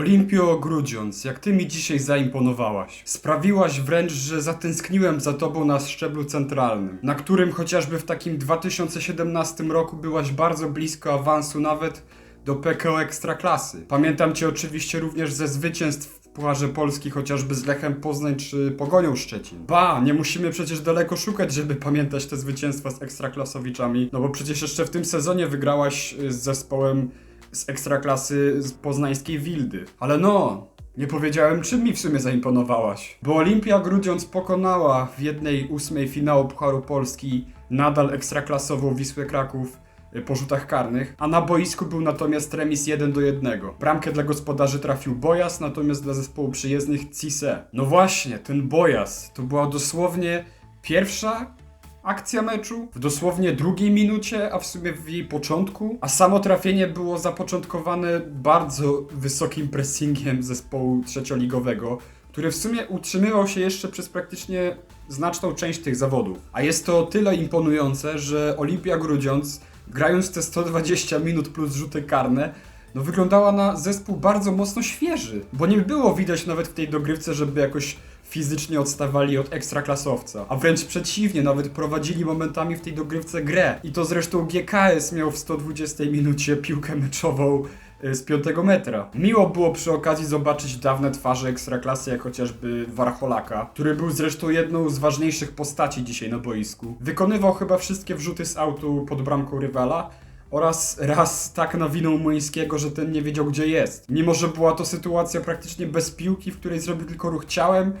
Olimpio Grudziądz, jak ty mi dzisiaj zaimponowałaś. Sprawiłaś wręcz, że zatęskniłem za tobą na szczeblu centralnym, na którym chociażby w takim 2017 roku byłaś bardzo blisko awansu nawet do PKO Ekstraklasy. Pamiętam cię oczywiście również ze zwycięstw w Pucharze Polski, chociażby z Lechem Poznań czy Pogonią Szczecin. Ba, nie musimy przecież daleko szukać, żeby pamiętać te zwycięstwa z Ekstraklasowiczami, no bo przecież jeszcze w tym sezonie wygrałaś y, z zespołem z Ekstraklasy z poznańskiej Wildy. Ale no, nie powiedziałem, czym mi w sumie zaimponowałaś. Bo Olimpia Grudziądz pokonała w jednej ósmej finału Pucharu Polski nadal ekstraklasową Wisłę Kraków y, po rzutach karnych, a na boisku był natomiast remis 1 do 1. Bramkę dla gospodarzy trafił Bojas, natomiast dla zespołu przyjezdnych Cisse. No właśnie, ten Bojas to była dosłownie pierwsza akcja meczu w dosłownie drugiej minucie, a w sumie w jej początku. A samo trafienie było zapoczątkowane bardzo wysokim pressingiem zespołu trzecioligowego, który w sumie utrzymywał się jeszcze przez praktycznie znaczną część tych zawodów. A jest to tyle imponujące, że Olimpia Grudziądz, grając te 120 minut plus rzuty karne, no wyglądała na zespół bardzo mocno świeży, bo nie było widać nawet w tej dogrywce, żeby jakoś fizycznie odstawali od ekstraklasowca, a wręcz przeciwnie, nawet prowadzili momentami w tej dogrywce grę. I to zresztą GKS miał w 120 minucie piłkę meczową y, z 5 metra. Miło było przy okazji zobaczyć dawne twarze ekstraklasy, jak chociażby Warcholaka, który był zresztą jedną z ważniejszych postaci dzisiaj na boisku. Wykonywał chyba wszystkie wrzuty z autu pod bramką rywala, oraz raz tak nawinął Młyńskiego, że ten nie wiedział gdzie jest. Mimo, że była to sytuacja praktycznie bez piłki, w której zrobił tylko ruch ciałem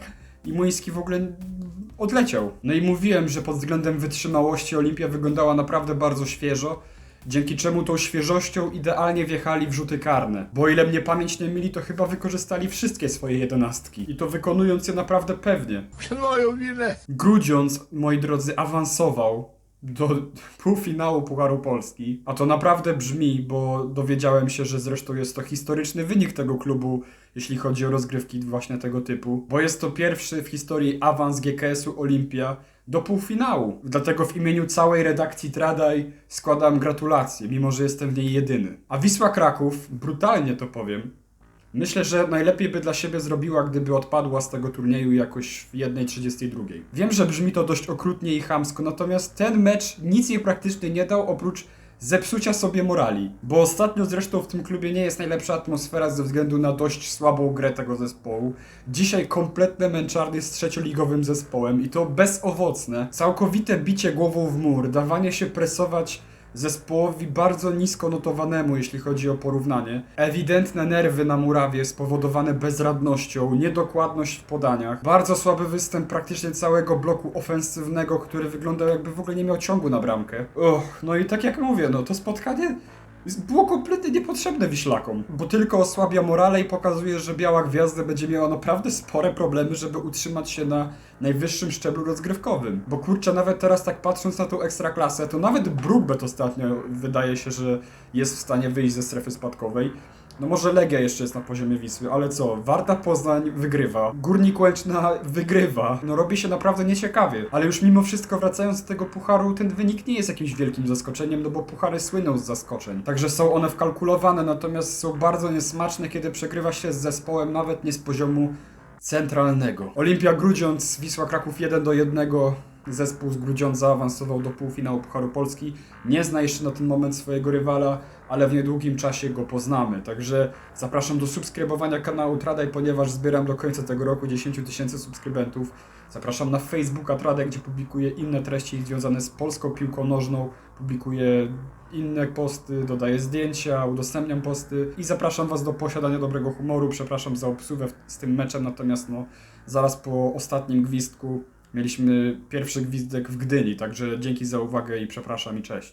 i Młyński w ogóle odleciał. No i mówiłem, że pod względem wytrzymałości Olimpia wyglądała naprawdę bardzo świeżo, dzięki czemu tą świeżością idealnie wjechali w rzuty karne. Bo ile mnie pamięć nie myli, to chyba wykorzystali wszystkie swoje jedenastki. I to wykonując je naprawdę pewnie. Moją winę. Grudziądz, moi drodzy, awansował do półfinału Pucharu Polski. A to naprawdę brzmi, bo dowiedziałem się, że zresztą jest to historyczny wynik tego klubu, jeśli chodzi o rozgrywki właśnie tego typu. Bo jest to pierwszy w historii awans GKS-u Olimpia do półfinału. Dlatego w imieniu całej redakcji Tradaj składam gratulacje, mimo że jestem w niej jedyny. A Wisła Kraków, brutalnie to powiem, Myślę, że najlepiej by dla siebie zrobiła, gdyby odpadła z tego turnieju jakoś w 1.32. Wiem, że brzmi to dość okrutnie i chamsko, natomiast ten mecz nic jej praktycznie nie dał oprócz zepsucia sobie morali. Bo ostatnio zresztą w tym klubie nie jest najlepsza atmosfera ze względu na dość słabą grę tego zespołu. Dzisiaj kompletne męczarnie z trzecioligowym zespołem i to bezowocne. Całkowite bicie głową w mur, dawanie się presować zespołowi bardzo nisko notowanemu, jeśli chodzi o porównanie. Ewidentne nerwy na murawie spowodowane bezradnością, niedokładność w podaniach, bardzo słaby występ praktycznie całego bloku ofensywnego, który wyglądał jakby w ogóle nie miał ciągu na bramkę. Och, no i tak jak mówię, no to spotkanie było kompletnie niepotrzebne Wiślakom, bo tylko osłabia morale i pokazuje, że Biała Gwiazda będzie miała naprawdę spore problemy, żeby utrzymać się na najwyższym szczeblu rozgrywkowym. Bo kurczę, nawet teraz tak patrząc na tą ekstraklasę, to nawet Brookbet ostatnio wydaje się, że jest w stanie wyjść ze strefy spadkowej. No może Legia jeszcze jest na poziomie Wisły, ale co? Warta Poznań wygrywa, Górnik Łęczna wygrywa. No robi się naprawdę nieciekawie. Ale już mimo wszystko wracając do tego pucharu, ten wynik nie jest jakimś wielkim zaskoczeniem, no bo puchary słyną z zaskoczeń. Także są one wkalkulowane, natomiast są bardzo niesmaczne, kiedy przegrywa się z zespołem nawet nie z poziomu centralnego. Olimpia Grudziądz, Wisła Kraków 1 do 1. Zespół z Grudziądz zaawansował do półfinału Pucharu Polski. Nie zna jeszcze na ten moment swojego rywala, ale w niedługim czasie go poznamy. Także zapraszam do subskrybowania kanału Tradaj, ponieważ zbieram do końca tego roku 10 tysięcy subskrybentów. Zapraszam na Facebooka Tradaj, gdzie publikuję inne treści związane z polską piłką nożną. Publikuję inne posty, dodaję zdjęcia, udostępniam posty i zapraszam Was do posiadania dobrego humoru. Przepraszam za obsługę z tym meczem, natomiast no, zaraz po ostatnim gwizdku mieliśmy pierwszy gwizdek w Gdyni, także dzięki za uwagę i przepraszam i cześć.